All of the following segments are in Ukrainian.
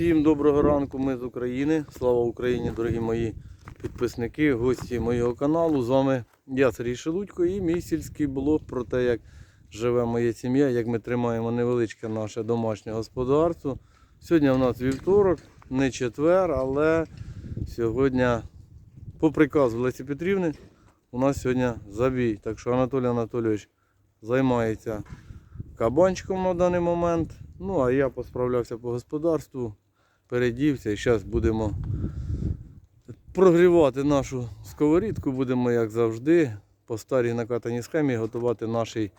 Всім доброго ранку, ми з України. Слава Україні, дорогі мої підписники, гості моєго каналу. З вами я Сергій Шелудько і мій сільський блог про те, як живе моя сім'я, як ми тримаємо невеличке наше домашнє господарство. Сьогодні у нас вівторок, не четвер, але сьогодні, по приказу Лесі Петрівни, у нас сьогодні забій. Так що Анатолій Анатолійович займається кабанчиком на даний момент. Ну, а я посправлявся по господарству, передівся і зараз будемо прогрівати нашу сковорідку. Будемо, як завжди, по старій накатаній схемі готувати наш е,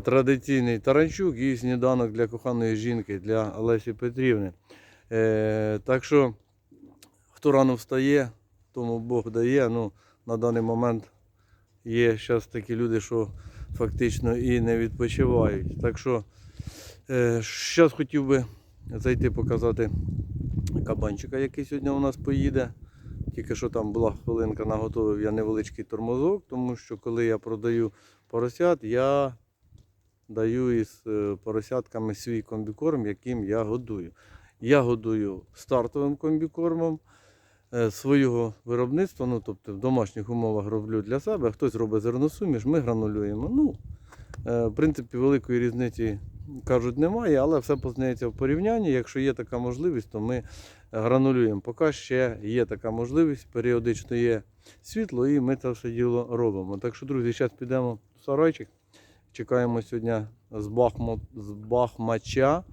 традиційний таранчук і сніданок для коханої жінки, для Олесі Петрівни. Е, так що, хто рано встає, тому Бог дає. Ну, на даний момент є зараз такі люди, що фактично і не відпочивають. Так що зараз хотів би зайти показати кабанчика, який сьогодні у нас поїде. Тільки що там була хвилинка, наготовив я невеличкий тормозок, тому що коли я продаю поросят, я даю із е, поросятками свій комбікорм, яким я годую. Я годую стартовим комбікормом е, свого виробництва, ну тобто в домашніх умовах роблю для себе, хтось робить зерносуміш, ми гранулюємо. Ну, е, в принципі, великої різниці кажуть немає, але все познається в порівнянні. Якщо є така можливість, то ми гранулюємо. Поки ще є така можливість, періодично є світло, і ми це все діло робимо. Так що, друзі, зараз підемо в сарайчик. Чекаємо сьогодні з, Бахмут, з Бахмача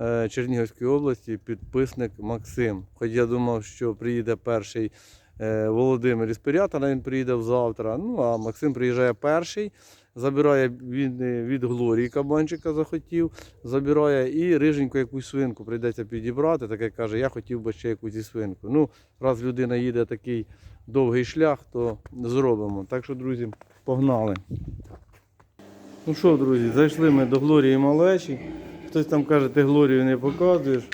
е, Чернігівської області підписник Максим. Хоч я думав, що приїде перший е, Володимир із Пирятина, він приїде завтра. Ну а Максим приїжджає перший, забирає від, від Глорії кабанчика захотів, забирає і риженьку якусь свинку прийдеться підібрати. Таке каже, я хотів би ще якусь свинку. Ну, раз людина їде такий довгий шлях, то зробимо. Так що, друзі, погнали. Ну що, друзі, зайшли ми до Глорії Малечі. Хтось там каже, ти Глорію не показуєш.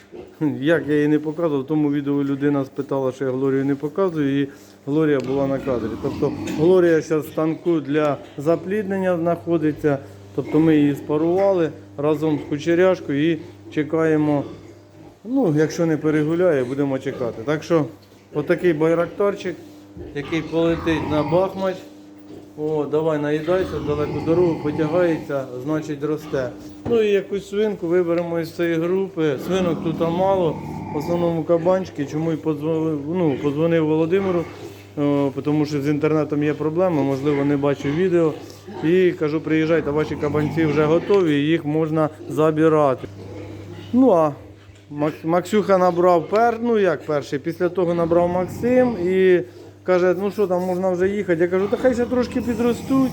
Як я її не показував, в тому відео людина спитала, що я Глорію не показую, і Глорія була на кадрі. Тобто Глорія зараз в станку для запліднення знаходиться. Тобто ми її спарували разом з кучеряшкою і чекаємо. Ну, якщо не перегуляє, будемо чекати. Так що, отакий байрактарчик, який полетить на Бахмач. О, давай наїдайся, далеку дорогу, потягається, значить росте. Ну і якусь свинку виберемо із цієї групи. Свинок тут мало, в основному кабанчики. Чому й подзвонив, ну, подзвонив Володимиру, тому що з інтернетом є проблема, можливо, не бачив відео. І кажу, приїжджайте, ваші кабанці вже готові, їх можна забирати. Ну а Максюха набрав пер, ну як перший, після того набрав Максим і каже, ну що там можна вже їхати. Я кажу, та хай ще трошки підростуть.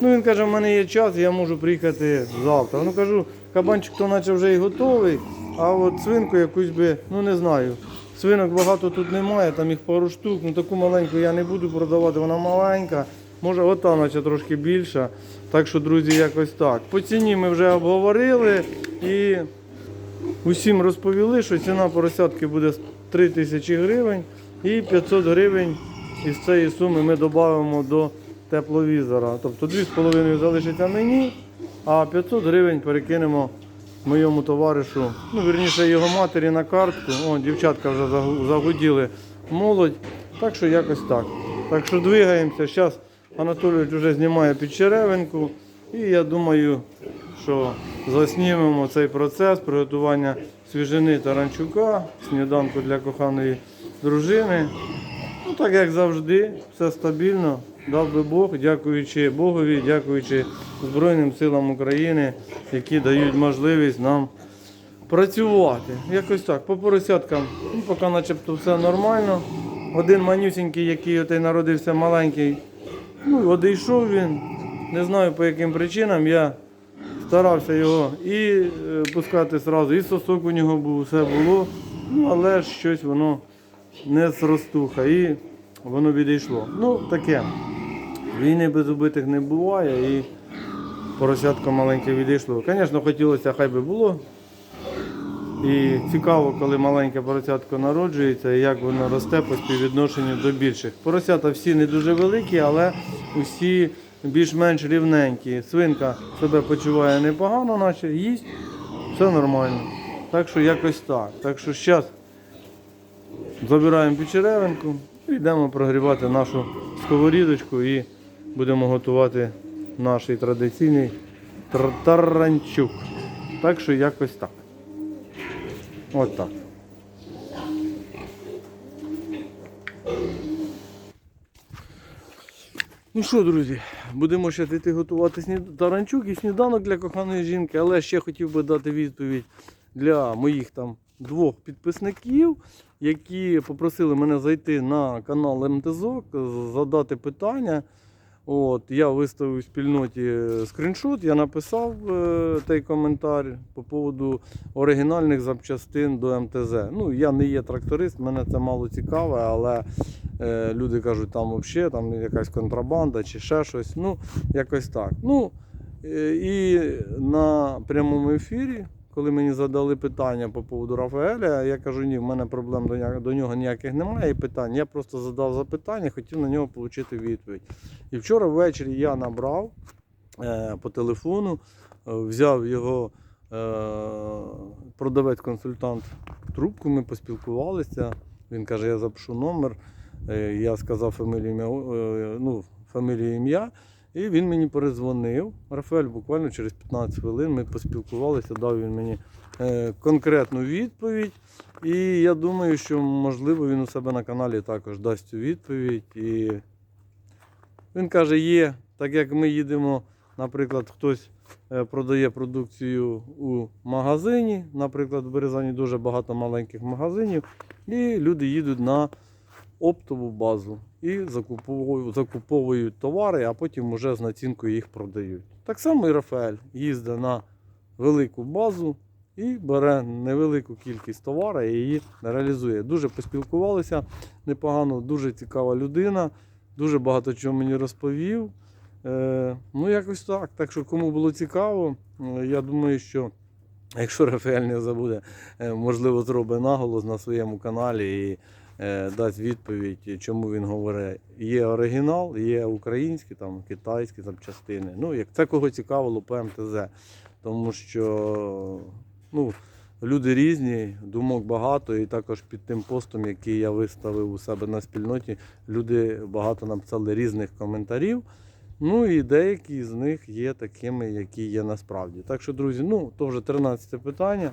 Ну він каже, в мене є час, я можу приїхати завтра. Ну кажу, кабанчик то наче вже і готовий, а от свинку якусь би, ну не знаю. Свинок багато тут немає, там їх пару штук, ну таку маленьку я не буду продавати, вона маленька. Може, ота наче трошки більша. Так що, друзі, якось так. По ціні ми вже обговорили і Усім розповіли, що ціна поросятки буде 3 тисячі гривень і 500 гривень із цієї суми ми додамо до тепловізора. Тобто 2,5 залишиться мені, а 500 гривень перекинемо моєму товаришу, ну вірніше його матері на картку. О, дівчатка вже загу- загуділи молодь. Так що якось так. Так що двигаємося. Зараз Анатолійович вже знімає під черевинку. І я думаю, що заснімемо цей процес приготування свіжини таранчука, сніданку для коханої дружини. Ну, так як завжди, все стабільно. Дав би Бог, дякуючи Богові, дякуючи Збройним силам України, які дають можливість нам працювати. Якось так, по поросяткам, ну, поки начебто все нормально. Один манюсінький, який отей народився маленький, ну, одійшов він. Не знаю по яким причинам. Я старався його і е, пускати одразу, і сосок у нього був, все було. Ну, але щось воно не зростуха і воно відійшло. Ну, таке. Війни без убитих не буває і поросятко маленьке відійшло. Звісно, хотілося, хай би було. І цікаво, коли маленьке поросятко народжується і як воно росте по співвідношенню до більших. Поросята всі не дуже великі, але усі більш-менш рівненькі. Свинка себе почуває непогано, наче їсть, все нормально. Так що якось так. Так що зараз забираємо печеревинку і йдемо прогрівати нашу сковорідочку і будемо готувати наш традиційний тар- таранчук. Так що якось так. От так. Ну що, друзі, будемо ще йти готувати таранчук і сніданок для коханої жінки, але ще хотів би дати відповідь для моїх там двох підписників, які попросили мене зайти на канал МТЗОК, задати питання. От, я виставив у спільноті скріншот, я написав е, той коментар по поводу оригінальних запчастин до МТЗ. Ну, я не є тракторист, мене це мало цікаве, але е, люди кажуть, там взагалі там якась контрабанда чи ще щось. Ну, якось так. Ну, е, і на прямому ефірі, коли мені задали питання по поводу Рафаеля, я кажу, ні, в мене проблем до, нього ніяких немає питань. Я просто задав запитання, хотів на нього отримати відповідь. І вчора ввечері я набрав е, по телефону, е, взяв його е, продавець-консультант трубку, ми поспілкувалися. Він каже, я запишу номер. Я сказав фамілію, ну, фамілію ім'я. І він мені перезвонив. Рафаель буквально через 15 хвилин ми поспілкувалися, дав він мені е, конкретну відповідь. І я думаю, що можливо він у себе на каналі також дасть цю відповідь. І він каже, є, так як ми їдемо, наприклад, хтось е, продає продукцію у магазині, наприклад, в Березані дуже багато маленьких магазинів, і люди їдуть на оптову базу і закуповують, товари, а потім вже з націнкою їх продають. Так само і Рафаель їздить на велику базу і бере невелику кількість товару і її реалізує. Дуже поспілкувалися непогано, дуже цікава людина, дуже багато чого мені розповів. Е, ну, якось так. Так що, кому було цікаво, е, я думаю, що якщо Рафаель не забуде, е, можливо, зробить наголос на своєму каналі і дасть відповідь, чому він говорить. Є оригінал, є українські, там, китайські запчастини. Ну, як це кого цікавило по МТЗ. Тому що ну, люди різні, думок багато, і також під тим постом, який я виставив у себе на спільноті, люди багато написали різних коментарів. Ну і деякі з них є такими, які є насправді. Так що, друзі, ну то вже 13 питання.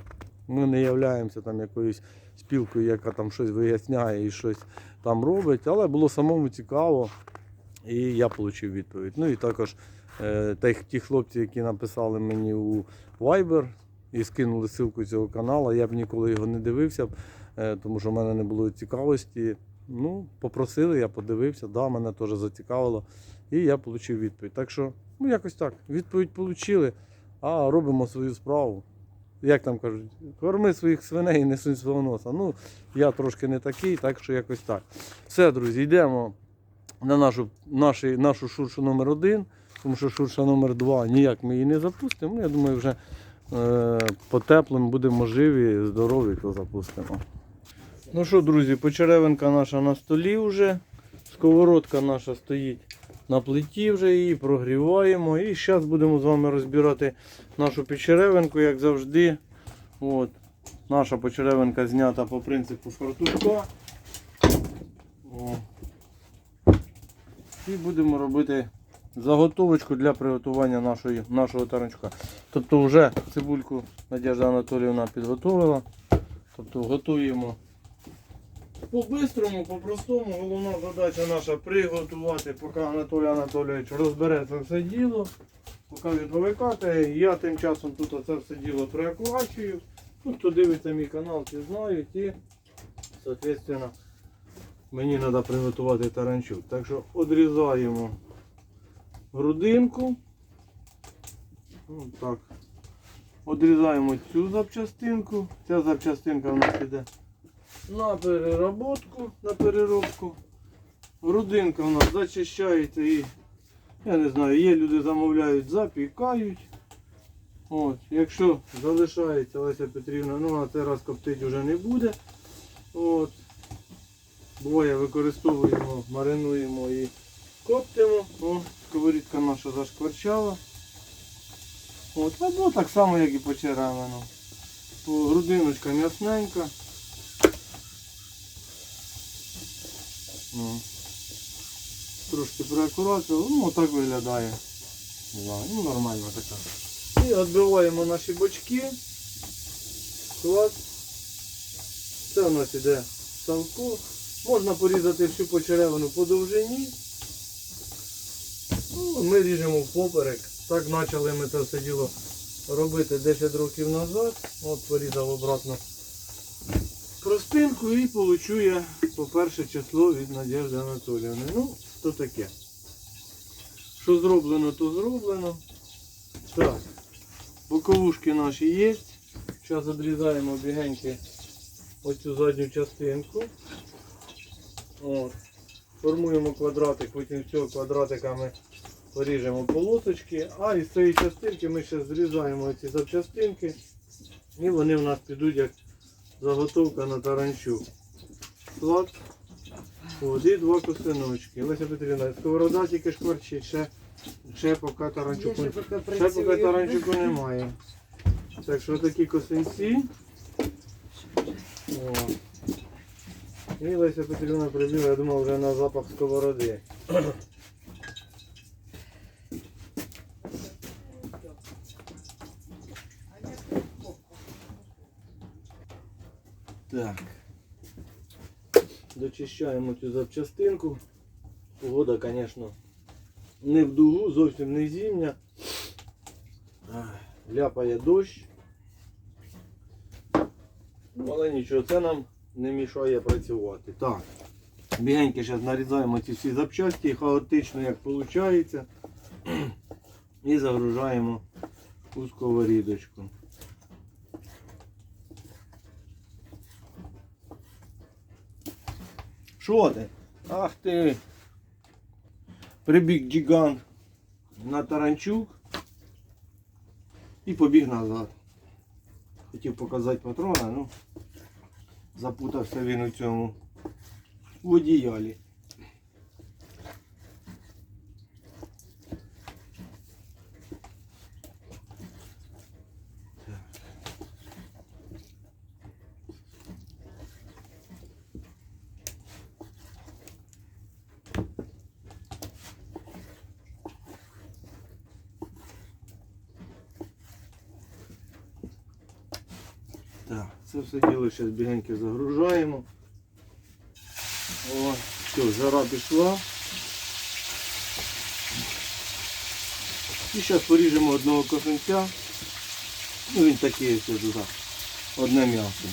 Ми не являємося там якоюсь спілкою, яка там щось виясняє і щось там робить, але було самому цікаво, і я отримав відповідь. Ну і також е, тих, ті хлопці, які написали мені у Viber і скинули ссылку цього каналу, я б ніколи його не дивився, е, тому що в мене не було цікавості. Ну, попросили, я подивився, да, мене теж зацікавило. І я отримав відповідь. Так що, ну якось так, відповідь отримали, а робимо свою справу. Як там кажуть, корми своїх свиней і не сунь свого носа. Ну, я трошки не такий, так що якось так. Все, друзі, йдемо на нашу, наші, нашу шуршу номер один, тому що шурша номер два ніяк ми її не запустимо. Я думаю, вже е, по будемо живі, здорові, то запустимо. Ну що, друзі, почеревинка наша на столі вже. Сковородка наша стоїть на плиті вже її прогріваємо. І зараз будемо з вами розбирати нашу печеревинку, як завжди. От. Наша почеревинка знята по принципу фартушка. І будемо робити заготовочку для приготування нашої, нашого таранчука. Тобто вже цибульку Надежда Анатоліївна підготовила. Тобто готуємо по-бистрому, по-простому. Головна задача наша приготувати, поки Анатолій Анатолійович розбере це все діло. Поки він повикатає, я тим часом тут це все діло приоклачую. Ну, хто дивиться мій канал, ті знають і, соответственно, мені треба приготувати таранчук. Так що відрізаємо грудинку. Одрізаємо цю запчастинку. Ця запчастинка в нас іде на переработку, на переробку. Грудинка у нас зачищається і, я не знаю, є люди замовляють, запікають. От, якщо залишається Леся Петрівна, ну на цей раз коптить вже не буде. От. Буває використовуємо, маринуємо і коптимо. О, сковорідка наша зашкварчала. От, або так само, як і по черевину. Грудиночка м'ясненька. О. Трошки приакуратно, ну так виглядає. Не знаю, ну нормально така. І відбиваємо наші бочки. Клас. Це у нас іде салко. Можна порізати всю почеревину по довжині. Ну, ми ріжемо впоперек. Так почали ми це все діло робити 10 років назад. От порізав обратно простинку і получує по перше число від Надежди Анатоліївни. Ну, то таке. Що зроблено, то зроблено. Так, боковушки наші є. Зараз відрізаємо бігеньки оцю задню частинку. От. Формуємо квадратик, потім з цього квадратика ми поріжемо полосочки, а із цієї частинки ми ще зрізаємо ці запчастинки і вони в нас підуть як заготовка на таранчук. От, і два косиночки. Леся Петрівна, сковорода тільки шкварчить, ще, ще поки таранчуку, Я ще поки ще поки працюю. таранчуку немає. Так що такі косинці. О. І Леся Петрівна прибігла, я думав вже на запах сковороди. Так. Дочищаємо цю запчастинку. Погода, звісно, не в дугу, зовсім не зимня. Ляпає дощ. Ну, але нічого, це нам не мішає працювати. Так. Бігенько зараз нарізаємо ці всі запчасті, хаотично як виходить. І загружаємо у сковорідочку. Що ти? Ах ти. Прибіг Джиган на таранчук і побіг назад. Хотів показати патрона, ну запутався він у цьому в одіялі. Так, це все діло зараз бігенько загружаємо. О, все, жара пішла. І зараз поріжемо одного косинця. Ну він такий ось тут. Одне м'ясо.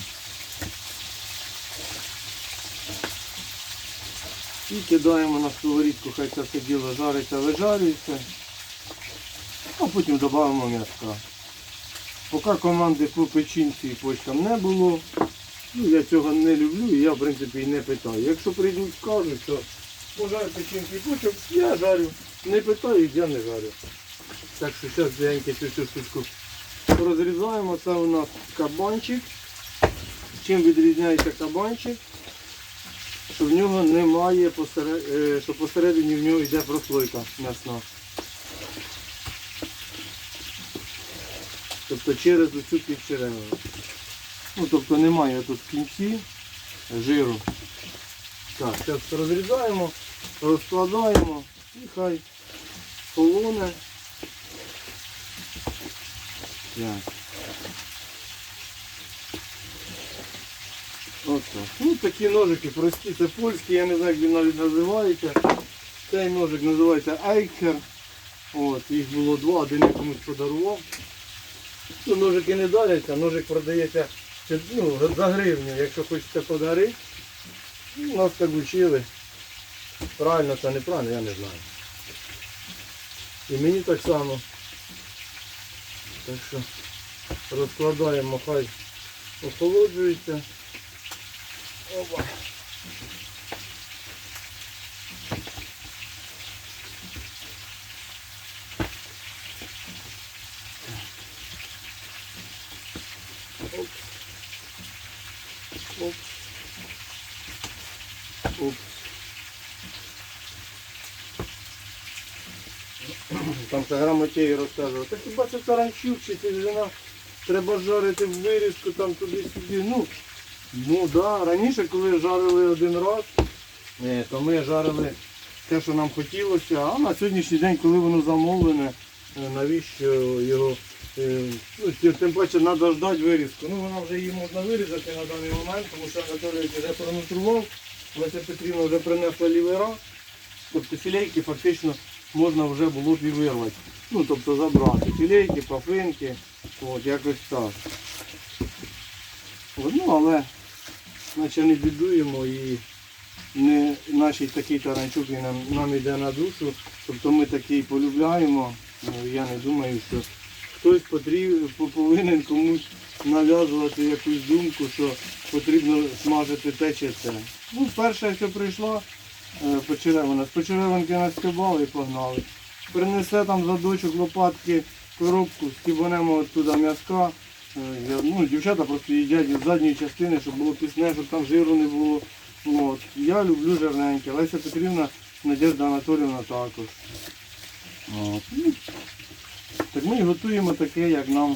І кидаємо на сковорідку, хай це все діло жариться, вижарюється. А потім додамо м'яска. Поки команди по печінці і почкам не було, ну, я цього не люблю і я в принципі і не питаю. Якщо прийдуть скажуть, що бажаю печінки і почок, я жарю. Не питають, я не жарю. Так що зараз бігенько цю всю штучку розрізаємо. Це у нас кабанчик. Чим відрізняється кабанчик? Що в нього немає е, що посередині в нього йде прослойка м'ясна. Тобто через оцю підчеревину. Ну, тобто немає тут в кінці жиру. Так, зараз розрізаємо, розкладаємо і хай полоне. Так. Ось так. Ну такі ножики прості, це польські, я не знаю, як він навіть називається. Цей ножик називається Айкер. От, їх було два, один я комусь подарував. Ну, ножики не даряться, ножик продається ну, за гривню, якщо хочете подарити. Ну, Нас так учили. Правильно це неправильно, я не знаю. І мені так само. Так що розкладаємо, хай охолоджується. Опа. Грамотеї розказував. Та хіба це таранчук це жена? треба жарити в вирізку там туди-сюди. Ну, ну да, раніше, коли жарили один раз, е, то ми жарили те, що нам хотілося, а на сьогоднішній день, коли воно замовлене, е, навіщо його. е, Ну, тим паче треба ждати вирізку. Ну вона вже її можна вирізати на даний момент, тому що Анатолій вже пронутрував, Леся Петрівна вже принесла лівий раз. Тобто філейки фактично можна вже було б і вирвати. Ну, тобто забрати. Філейки, пафинки, от якось так. От, ну, але наче не бідуємо і не, наш такий таранчук він нам, нам йде на душу. Тобто ми такий полюбляємо. Ну, я не думаю, що хтось потріб, повинен комусь нав'язувати якусь думку, що потрібно смажити те чи це. Ну, перше, що прийшла, е, почеревина. З почеревинки наскибали і погнали. Принесе там задочок лопатки, коробку, скибанемо оттуда м'язка. Е, Ну, дівчата просто їдять з задньої частини, щоб було пісне, щоб там жиру не було. От. Я люблю жирненьке. Леся Петрівна, Надежда Анатоліївна також. От. Так ми готуємо таке, як нам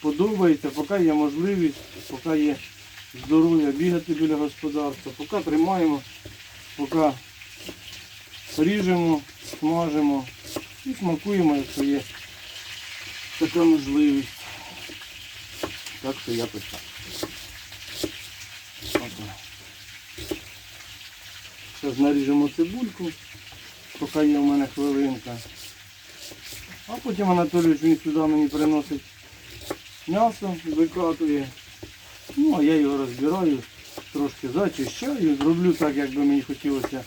подобається, поки є можливість, поки є здоров'я бігати біля господарства, поки тримаємо, поки ріжемо, смажимо і смакуємо, якщо є така можливість. Так що якось так. Зараз наріжемо цибульку, поки є в мене хвилинка. А потім Анатолійович він сюди мені приносить м'ясо, викатує. Ну, а я його розбираю, трошки зачищаю, зроблю так, як би мені хотілося.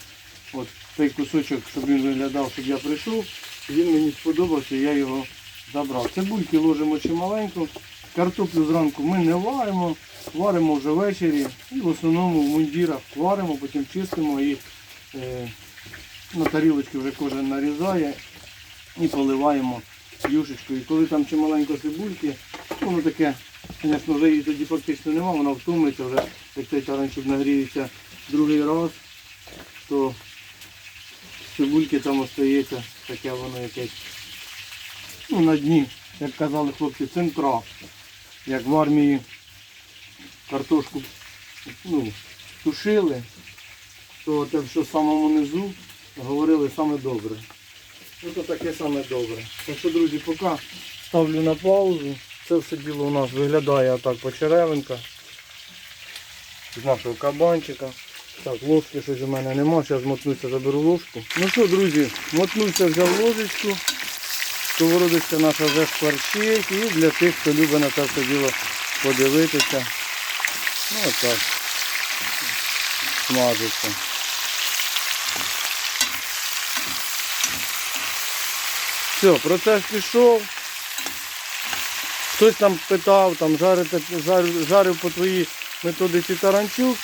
От цей кусочок, щоб він виглядав, щоб я прийшов. Він мені сподобався, я його забрав. Цибульки ложимо чималенько. Картоплю зранку ми не варимо, варимо вже ввечері. І в основному в мундірах варимо, потім чистимо і е, на тарілочки вже кожен нарізає і поливаємо юшечкою. І коли там чималенько цибульки, воно таке, звісно, вже її тоді фактично нема, вона втомиться вже, як цей таранчук нагріється другий раз, то цибульки там остається, таке воно якесь. Ну, на дні, як казали хлопці, цинкра. Як в армії картошку ну, тушили, то те, що в самому низу говорили саме добре. Ну то таке саме добре. Так що, друзі, поки ставлю на паузу. Це все діло у нас виглядає отак почеревинка. З нашого кабанчика. Так, ложки щось у мене нема, зараз мотнуся, заберу ложку. Ну що, друзі, мотнувся, взяв ложечку. Сковородочка наша вже шкварчить. І для тих, хто любить на це все діло подивитися. Ну отак. Смажиться. Все, процес пішов. Хтось там питав, там жарити, жарив, жарив по твоїй методиці таранчук,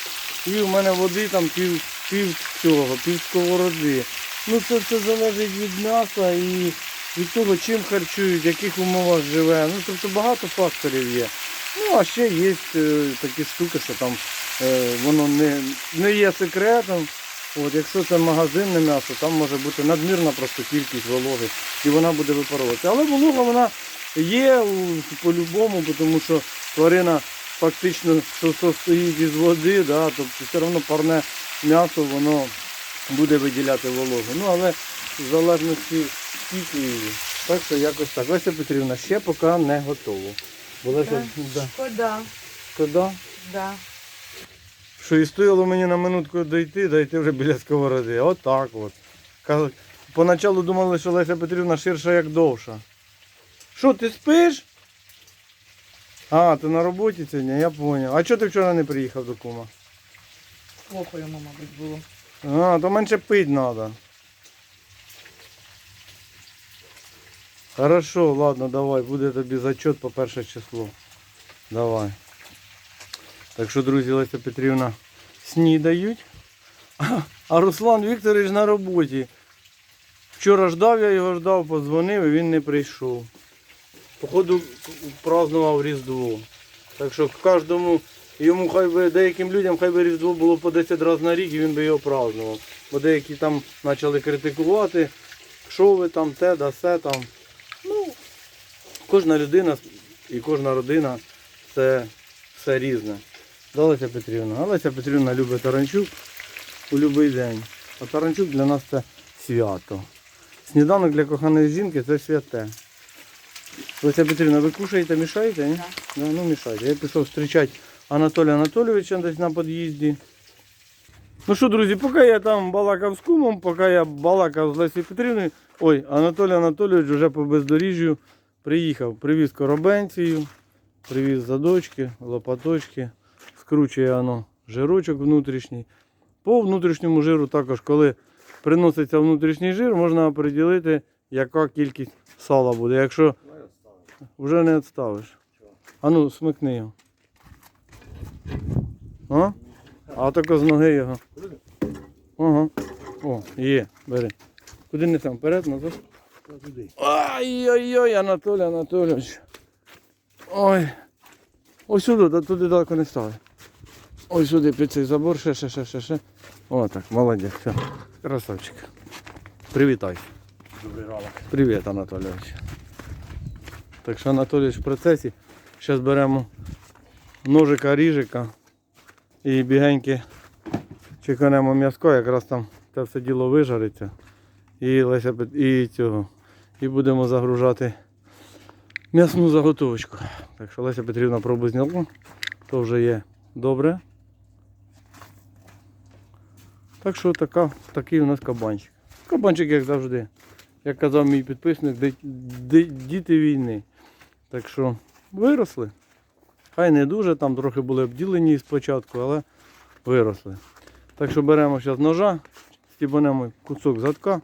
і в мене води там пів, пів цього, пів сковороди. Ну це все залежить від м'яса і від того, чим харчують, в яких умовах живе. Ну тобто багато факторів є. Ну а ще є е, такі штуки, що там е, воно не, не є секретом. От, якщо це магазинне м'ясо, там може бути надмірна просто кількість вологи і вона буде випаровуватися. Але волога вона є по-любому, тому що тварина фактично що, що стоїть із води, да, тобто все одно парне м'ясо воно буде виділяти вологу. Ну але в залежності скільки її. Так що якось так. Леся Петрівна ще поки не готово. Бо Леся, да. Шкода, Шкода, да. що і стояло мені на минутку дойти, дойти вже біля сковороди. Отак от. Кажуть, Поначалу думали, що Леся Петрівна ширша як довша. Що, ти спиш? А, ти на роботі сьогодні, я зрозумів. А чого ти вчора не приїхав до кума? Плохо йому, мабуть, було. А, то менше пить треба. Хорошо, ладно, давай, буде тобі зачет по перше число. Давай. Так що, друзі, Леся Петрівна снідають. А- А Руслан Вікторович на роботі. Вчора ждав, я його ждав, подзвонив і він не прийшов. Походу празднував Різдво. Так що кожному, йому хай би деяким людям хай би Різдво було по 10 разів на рік і він би його празднував. Бо деякі там почали критикувати, що ви там, те, да се там. Ну, кожна людина і кожна родина це все різне. Да, Петрівна. А Петрівна любить таранчук у будь-який день. А таранчук для нас це свято. Сніданок для коханої жінки це святе. Леся Петрівна, ви кушаєте, мішаєте? Ні? Да. Да, ну мішайте. Я пішов зустрічати Анатолія Анатолійовича десь на під'їзді. Ну що, друзі, поки я там балакав з кумом, поки я балакав з Лесією Петрівною, ой, Анатолій Анатолійович вже по бездоріжжю приїхав, привіз коробенцію, привіз задочки, лопаточки, скручує воно жирочок внутрішній. По внутрішньому жиру також, коли приноситься внутрішній жир, можна оприділити, яка кількість сала буде. Якщо вже не відставиш. А ну, смикни його. А? А тако з ноги його. Ага. О, є, бери. Куди не там? Вперед, назад? Ай-ой-ой, Анатолій Анатолійович. Ой. Ось сюди, туди далеко не ставай. Ось сюди під цей забор, ще, ще, ще, ще, ще. О, так, молодець, все. Красавчик. Привітайся. Добрий ранок. Привіт, Анатолійович. Так що Анатолійович в процесі. Зараз беремо ножика, ріжика і бігеньки чеканемо м'язко, якраз там це все діло вижариться. І, Леся, і цього. І будемо загружати м'ясну заготовочку. Так що Леся Петрівна пробу зняла, то вже є добре. Так що така, такий у нас кабанчик. Кабанчик, як завжди. Як казав мій підписник, діти війни. Так що виросли. Хай не дуже, там трохи були обділені спочатку, але виросли. Так що беремо зараз ножа, стібанемо кусок задка,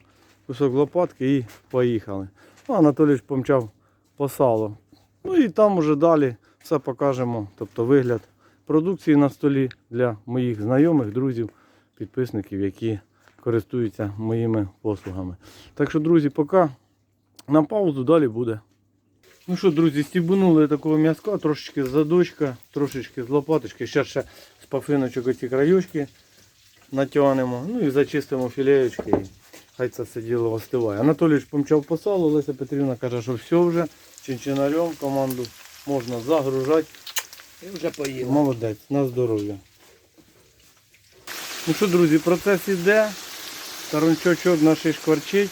кусок лопатки і поїхали. Ну, Анатолійович помчав по сало. Ну і там уже далі все покажемо. Тобто вигляд продукції на столі для моїх знайомих, друзів, підписників, які користуються моїми послугами. Так що, друзі, поки на паузу далі буде. Ну що, друзі, стібунули такого м'язка, трошечки з задочка, трошечки з лопаточки, ще ще з пафиночок оці краючки натягнемо, ну і зачистимо філеєчки. І хай це все діло остиває. Анатолійович помчав по салу, Леся Петрівна каже, що все вже, чинчинарем команду можна загружати. І вже поїла. Молодець, на здоров'я. Ну що, друзі, процес іде. Таранчочок наш шкварчить.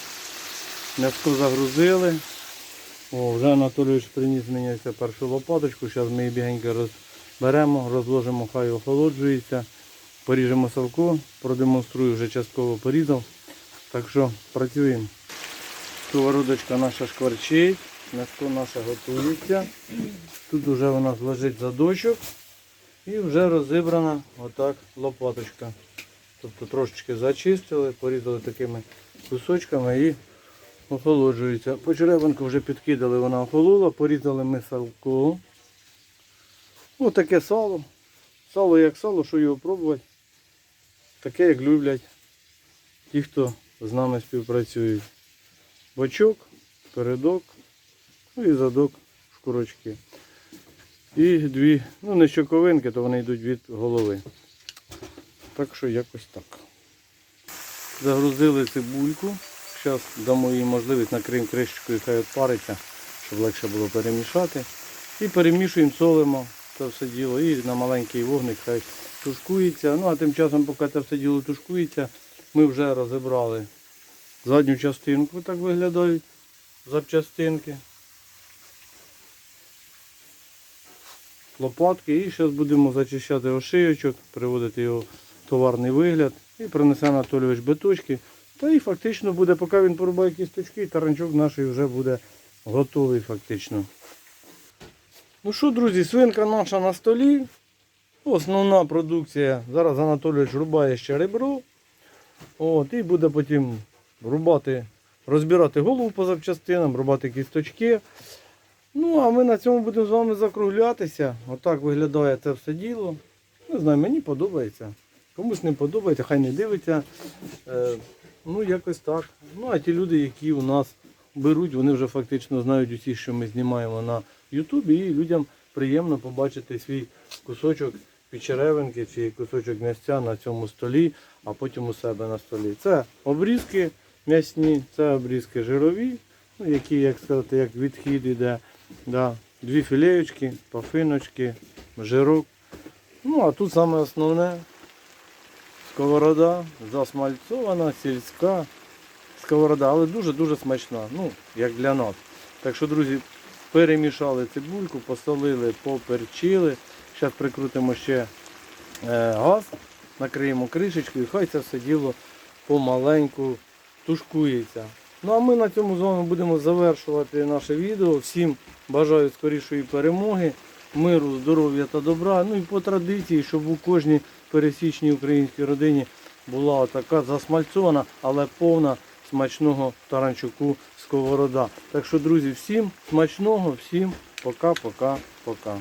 М'яско загрузили. О, вже Анатолійович приніс мені першу лопаточку. Зараз ми її бігенько розберемо, розложимо, хай охолоджується. Поріжемо салку, продемонструю, вже частково порізав. Так що працюємо. Сковородочка наша шкварчить, м'яско наше готується. Тут вже у нас лежить задочок. І вже розібрана отак лопаточка. Тобто трошечки зачистили, порізали такими кусочками і охолоджується. Почеревинку вже підкидали, вона охолола, порізали ми салку. Ось таке сало. Сало як сало, що його пробувати. Таке, як люблять ті, хто з нами співпрацюють. Бочок, передок, ну і задок, шкурочки. І дві, ну не щоковинки, то вони йдуть від голови. Так що якось так. Загрузили цибульку. Зараз дамо їй можливість накриємо кришечкою, хай відпариться, щоб легше було перемішати. І перемішуємо, солимо це все діло. І на маленький вогник хай тушкується. Ну а тим часом, поки це все діло тушкується, ми вже розібрали задню частинку, так виглядають запчастинки. лопатки і зараз будемо зачищати ошийочок, приводити його в товарний вигляд і принесе Анатолійович биточки. Та і фактично буде, поки він порубає кісточки, таранчок наш вже буде готовий фактично. Ну що, друзі, свинка наша на столі. Основна продукція. Зараз Анатолійович рубає ще ребро. От, і буде потім рубати, розбирати голову по запчастинам, рубати кісточки. Ну, а ми на цьому будемо з вами закруглятися. Отак виглядає це все діло. Не знаю, мені подобається. Комусь не подобається, хай не дивиться. Ну, якось так. Ну, а ті люди, які у нас беруть, вони вже фактично знають усі, що ми знімаємо на Ютубі, і людям приємно побачити свій кусочок печеревинки чи кусочок м'ясця на цьому столі, а потім у себе на столі. Це обрізки м'ясні, це обрізки жирові, ну, які, як сказати, як відхід іде. Да. Дві філеєчки, пафиночки, жирок. Ну, а тут саме основне сковорода, засмальцована, сільська сковорода, але дуже-дуже смачна. Ну, як для нас. Так що, друзі, перемішали цибульку, посолили, поперчили. Зараз прикрутимо ще е, газ, накриємо кришечкою, і хай це все діло помаленьку тушкується. Ну а ми на цьому з будемо завершувати наше відео. Всім бажаю скорішої перемоги, миру, здоров'я та добра. Ну і по традиції, щоб у кожній пересічній українській родині була така засмальцована, але повна смачного таранчуку сковорода. Так що, друзі, всім смачного, всім пока-пока-пока.